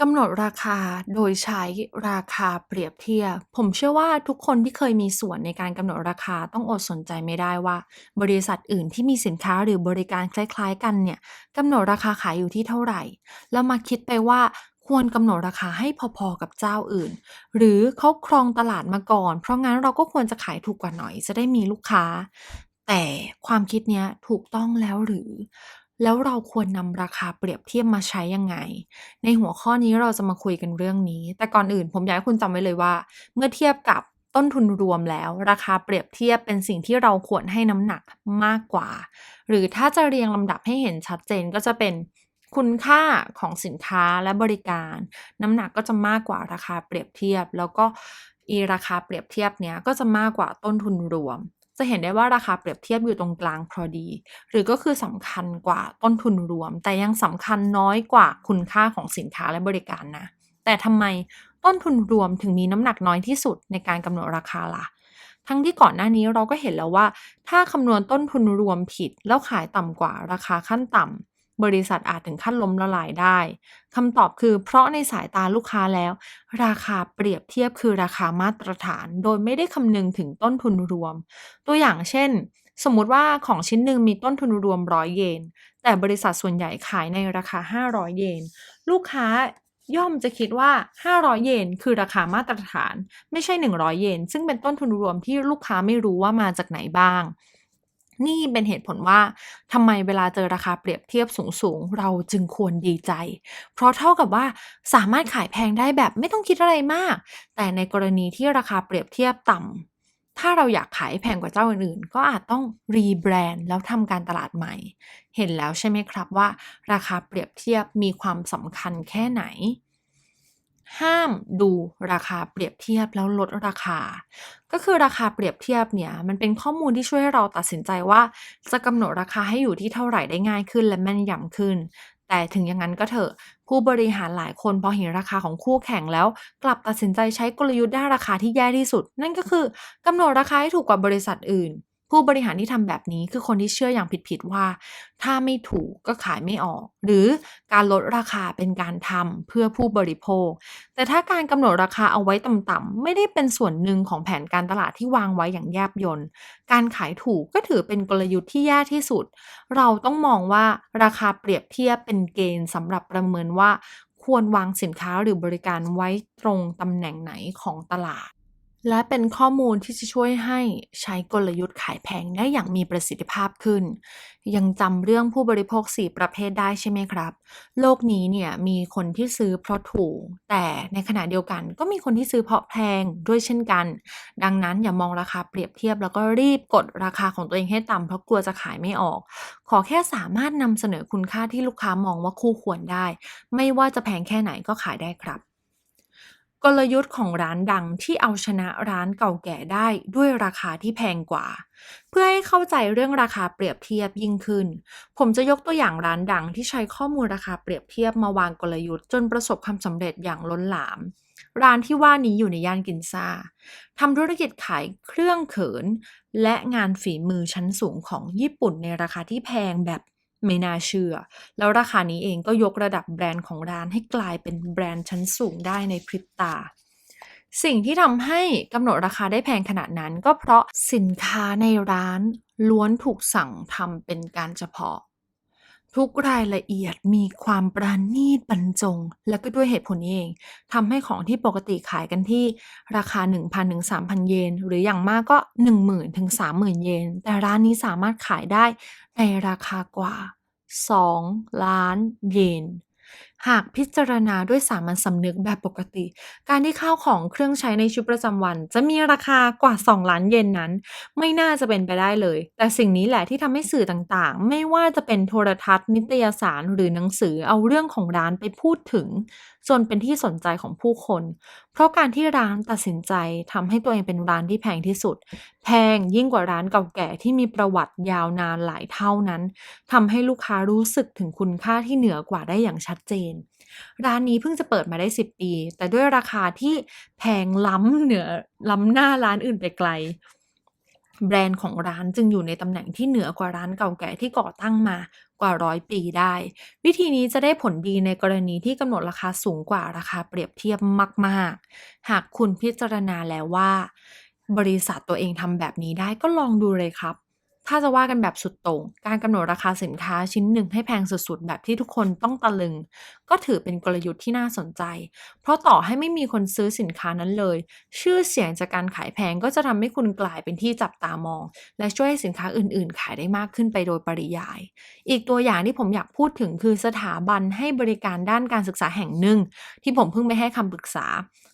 กำหนดราคาโดยใช้ราคาเปรียบเทียบ ผมเชื่อว่าทุกคนที่เคยมีส่วนในการกำหนดราคาต้องอดสนใจไม่ได้ว่า บริษัทอื่นที่มีสินค้าหรือบริการคล้าย ๆ กันเนี่ยกำหนดราคาขายอยู่ที่เท่าไหร่ แล้วมาคิดไปว่าควรกำหนดราคาให้พอๆกับเจ้าอื่น หรือเขาครองตลาดมาก่อน เพราะงั้นเราก็ควรจะขายถูกกว่าหน่อยจะได้มีลูกค้า แต่ความคิดเนี้ยถูกต้องแล้วหรือ แล้วเราควรนำราคาเปรียบเทียบมาใช้ยังไง ในหัวข้อนี้เราจะมาคุยกันเรื่องนี้ แต่ก่อนอื่นผมอยากให้คุณจำไว้เลยว่า เมื่อเทียบกับต้นทุนรวมแล้ว ราคาเปรียบเทียบเป็นสิ่งที่เราควรให้น้ำหนักมากกว่า หรือถ้าจะเรียงลำดับให้เห็นชัดเจนก็จะเป็นคุณค่าของสินค้าและบริการ น้ำหนักก็จะมากกว่าราคาเปรียบเทียบ แล้วก็อีราคาเปรียบเทียบเนี้ยก็จะมากกว่าต้นทุนรวม จะเห็นได้ว่าราคาเปรียบเทียบอยู่ตรงกลางพอดี หรือก็คือสำคัญกว่าต้นทุนรวม แต่ยังสำคัญน้อยกว่าคุณค่าของสินค้าและบริการนะ แต่ทำไมต้นทุนรวมถึงมีน้ำหนักน้อยที่สุดในการกำหนดราคาล่ะ ทั้งที่ก่อนหน้านี้เราก็เห็นแล้วว่า ถ้าคำนวณต้นทุนรวมผิดแล้วขายต่ำกว่าราคาขั้นต่ำ บริษัทอาจถึงขั้นล้มละลายได้คำตอบคือ เพราะในสายตาลูกค้าแล้ว ราคาเปรียบเทียบคือราคามาตรฐาน โดยไม่ได้คำนึงถึงต้นทุนรวม ตัวอย่างเช่น สมมติว่าของชิ้นหนึ่งมีต้นทุนรวมร้อยเยน แต่บริษัทส่วนใหญ่ขายในราคา 500 เยน ลูกค้าย่อมจะคิดว่า 500 เยน คือราคามาตรฐาน ไม่ใช่ 100 เยน ซึ่งเป็นต้นทุนรวมที่ลูกค้าไม่รู้ว่ามาจากไหนบ้าง นี่เป็นเหตุผลว่าทำไมเวลาเจอราคาเปรียบเทียบสูงๆ เราจึงควรดีใจ เพราะเท่ากับว่าสามารถขายแพงได้แบบไม่ต้องคิดอะไรมาก แต่ในกรณีที่ราคาเปรียบเทียบต่ำถ้าเราอยากขายแพงกว่าเจ้าอื่นๆ ก็อาจต้องรีแบรนด์แล้วทำการตลาดใหม่ เห็นแล้วใช่ไหมครับว่า ราคาเปรียบเทียบมีความสำคัญแค่ไหน ห้ามดูราคาเปรียบเทียบแล้วลดราคา ก็คือราคาเปรียบเทียบเนี่ยมันเป็นข้อมูลที่ช่วยให้เราตัดสินใจว่า จะกำหนดราคาให้อยู่ที่เท่าไหร่ได้ง่ายขึ้นและแม่นยำขึ้น แต่ถึงอย่างนั้นก็เถอะผู้บริหารหลายคนพอเห็นราคาของคู่แข่งแล้ว กลับตัดสินใจใช้กลยุทธ์ด้านราคาที่แย่ที่สุด นั่นก็คือกำหนดราคาให้ถูกกว่าบริษัทอื่น ผู้บริหารที่ทำแบบนี้คือคนที่เชื่ออย่างผิดๆว่า ถ้าไม่ถูกก็ขายไม่ออก หรือการลดราคาเป็นการทำเพื่อผู้บริโภค แต่ถ้าการกำหนดราคาเอาไว้ต่ำๆไม่ได้เป็นส่วนหนึ่งของแผนการตลาดที่วางไว้อย่างแยบยนการขายถูกก็ถือเป็นกลยุทธ์ที่แย่ที่สุด เราต้องมองว่าราคาเปรียบเทียบเป็นเกณฑ์สำหรับประเมินว่าควรวางสินค้าหรือบริการไว้ตรงตำแหน่งไหนของตลาด และเป็นข้อมูลที่จะช่วยให้ใช้กลยุทธ์ขายแพงได้อย่างมีประสิทธิภาพขึ้น ยังจำเรื่องผู้บริโภค 4 ประเภทได้ใช่ไหมครับ โลกนี้เนี่ยมีคนที่ซื้อเพราะถูก แต่ในขณะเดียวกันก็มีคนที่ซื้อเพราะแพงด้วยเช่นกัน ดังนั้นอย่ามองราคาเปรียบเทียบแล้วก็รีบกดราคาของตัวเองให้ต่ำเพราะกลัวจะขายไม่ออก ขอแค่สามารถนำเสนอคุณค่าที่ลูกค้ามองว่าคู่ควรได้ ไม่ว่าจะแพงแค่ไหนก็ขายได้ครับ กลยุทธ์ของร้านดังที่เอาชนะร้านเก่าแก่ได้ด้วยราคาที่แพงกว่า เพื่อให้เข้าใจเรื่องราคาเปรียบเทียบยิ่งขึ้น ผมจะยกตัวอย่างร้านดังที่ใช้ข้อมูลราคาเปรียบเทียบมาวางกลยุทธ์จนประสบความสำเร็จอย่างล้นหลาม ร้านที่ว่านี้อยู่ในย่านกินซาทำธุรกิจขายเครื่องเขิน และงานฝีมือชั้นสูงของญี่ปุ่นในราคาที่แพงแบบ ไม่น่าเชื่อ แล้วราคานี้เองก็ยกระดับแบรนด์ของร้านให้กลายเป็นแบรนด์ชั้นสูงได้ในพริบตา สิ่งที่ทำให้กำหนดราคาได้แพงขนาดนั้น ก็เพราะสินค้าในร้านล้วนถูกสั่งทำเป็นการเฉพาะ ทุกรายละเอียดมีความประณีตบรรจง และก็ด้วยเหตุผลนี้เองทำให้ของที่ปกติขายกันที่ราคา 1,000ถึง3,000 เยน หรืออย่างมากก็ 10,000ถึง30,000 เยน แต่ร้านนี้สามารถขายได้ในราคากว่า 2 ล้านเยน หากพิจารณาด้วยสามัญสำนึกแบบปกติ การที่ข้าวของเครื่องใช้ในชีวิตประจำวัน จะมีราคากว่า 2 ล้านเยนนั้น ไม่น่าจะเป็นไปได้เลย แต่สิ่งนี้แหละที่ทำให้สื่อต่างๆ ไม่ว่าจะเป็นโทรทัศน์ นิตยสารหรือหนังสือเอาเรื่องของร้านไปพูดถึง จนเป็นที่สนใจของผู้คน เพราะการที่ร้านตัดสินใจทำให้ตัวเองเป็นร้านที่แพงที่สุด แพงยิ่งกว่าร้านเก่าแก่ที่มีประวัติยาวนานหลายเท่านั้นทำให้ลูกค้ารู้สึกถึงคุณค่าที่เหนือกว่าได้อย่างชัดเจน ร้านนี้เพิ่งจะเปิดมาได้ 10 ปี แต่ด้วยราคาที่แพงล้ำเหนือล้ำหน้าร้านอื่นไปไกลแบรนด์ของร้านจึงอยู่ในตำแหน่งที่เหนือกว่าร้านเก่าแก่ที่ก่อตั้งมา กว่าร้อยปีได้ วิธีนี้จะได้ผลดีในกรณีที่กำหนดราคาสูงกว่าราคาเปรียบเทียบมาก ๆ หากคุณพิจารณาแล้วว่า บริษัทตัวเองทำแบบนี้ได้ก็ลองดูเลยครับ ถ้าจะว่ากันแบบสุดโต่ง การกำหนดราคาสินค้าชิ้นหนึ่งให้แพงสุดๆ แบบที่ทุกคนต้องตะลึง ก็ถือเป็นกลยุทธ์ที่น่าสนใจ เพราะต่อให้ไม่มีคนซื้อสินค้านั้นเลย ชื่อเสียงจากการขายแพงก็จะทำให้คุณกลายเป็นที่จับตามอง และช่วยให้สินค้าอื่นๆ ขายได้มากขึ้นไปโดยปริยาย อีกตัวอย่างที่ผมอยากพูดถึงคือสถาบันให้บริการด้านการศึกษาแห่งหนึ่ง ที่ผมเพิ่งไปให้คำปรึกษา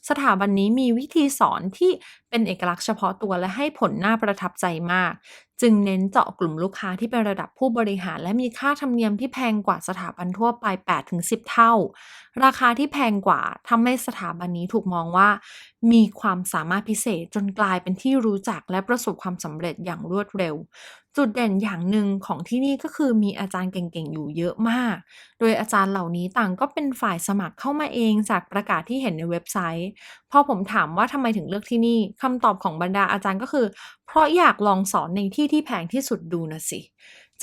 สถาบันนี้มีวิธีสอนที่เป็นเอกลักษณ์เฉพาะตัวและให้ผลน่าประทับใจมาก จึงเน้นเจาะกลุ่มลูกค้าที่เป็นระดับผู้บริหาร และมีค่าธรรมเนียมที่แพงกว่าสถาบันทั่วไป 8-10 เท่า ราคาที่แพงกว่าทำให้สถาบันนี้ถูกมองว่า มีความสามารถพิเศษจนกลายเป็นที่รู้จักและประสบความสำเร็จอย่างรวดเร็ว จุดเด่นอย่างหนึ่งของที่นี่ก็คือมีอาจารย์เก่งๆ อยู่เยอะมาก โดยอาจารย์เหล่านี้ต่างก็เป็นฝ่ายสมัครเข้ามาเองจากประกาศที่เห็นในเว็บไซต์ พอผมถามว่าทำไมถึงเลือกที่นี่คำตอบของบรรดาอาจารย์ก็คือ เพราะอยากลองสอนในที่ที่แพงที่สุดดูนะสิ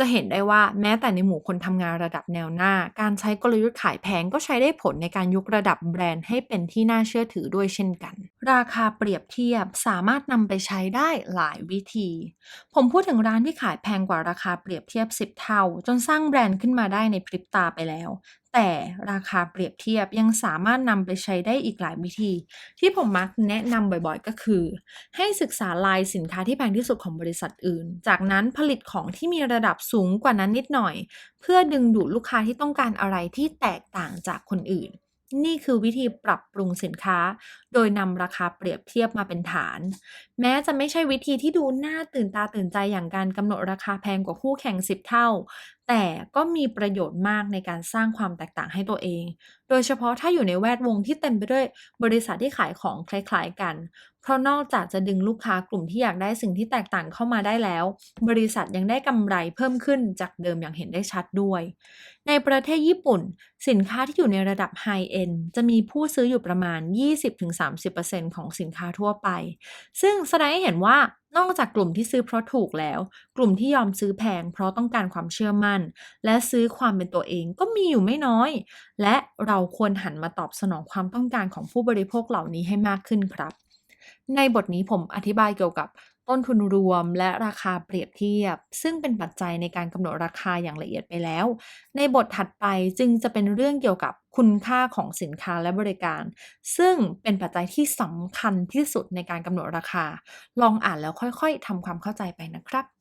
จะเห็นได้ว่าแม้แต่ในหมู่คนทำงานระดับแนวหน้า การใช้กลยุทธ์ขายแพงก็ใช้ได้ผลในการยกระดับแบรนด์ให้เป็นที่น่าเชื่อถือด้วยเช่นกัน ราคาเปรียบเทียบสามารถนำไปใช้ได้หลายวิธี ผมพูดถึงร้านที่ขายแพงกว่าราคาเปรียบเทียบ 10 เท่า จนสร้างแบรนด์ขึ้นมาได้ในพริบตาไปแล้ว แต่ราคาเปรียบเทียบยังสามารถนำไปใช้ได้อีกหลายวิธี ที่ผมมักแนะนำบ่อยๆก็คือ ให้ศึกษาลายสินค้าที่แพงที่สุดของบริษัทอื่น จากนั้นผลิตของที่มีระดับสูงกว่านั้นนิดหน่อย เพื่อดึงดูดลูกค้าที่ต้องการอะไรที่แตกต่างจากคนอื่น นี่คือวิธีปรับปรุงสินค้า โดยนำราคาเปรียบเทียบมาเป็นฐาน แม้จะไม่ใช่วิธีที่ดูน่าตื่นตาตื่นใจอย่างการกำหนดราคาแพงกว่าคู่แข่ง 10 เท่า แต่ก็มีประโยชน์มากในการสร้างความแตกต่างให้ตัวเอง โดยเฉพาะถ้าอยู่ในแวดวงที่เต็มไปด้วยบริษัทที่ขายของคล้ายๆกัน เพราะนอกจากจะดึงลูกค้ากลุ่มที่อยากได้สิ่งที่แตกต่างเข้ามาได้แล้ว บริษัทยังได้กำไรเพิ่มขึ้นจากเดิมอย่างเห็นได้ชัดด้วย ในประเทศญี่ปุ่น สินค้าที่อยู่ในระดับไฮเอ็นจะมีผู้ซื้ออยู่ประมาณ 20-30%ของสินค้าทั่วไป ซึ่งแสดงให้เห็นว่านอกจากกลุ่มที่ซื้อเพราะถูกแล้ว กลุ่มที่ยอมซื้อแพงเพราะต้องการความเชื่อมั่น และซื้อความเป็นตัวเองก็มีอยู่ไม่น้อย และเราควรหันมาตอบสนองความต้องการของผู้บริโภคเหล่านี้ให้มากขึ้นครับ ในบทนี้ผมอธิบายเกี่ยวกับ ต้นทุนรวมและราคาเปรียบเทียบ ซึ่งเป็นปัจจัยในการกำหนดราคาอย่างละเอียดไปแล้ว ในบทถัดไปจึงจะเป็นเรื่องเกี่ยวกับคุณค่าของสินค้าและบริการ ซึ่งเป็นปัจจัยที่สำคัญที่สุดในการกำหนดราคา ลองอ่านแล้วค่อยๆทำความเข้าใจไปนะครับ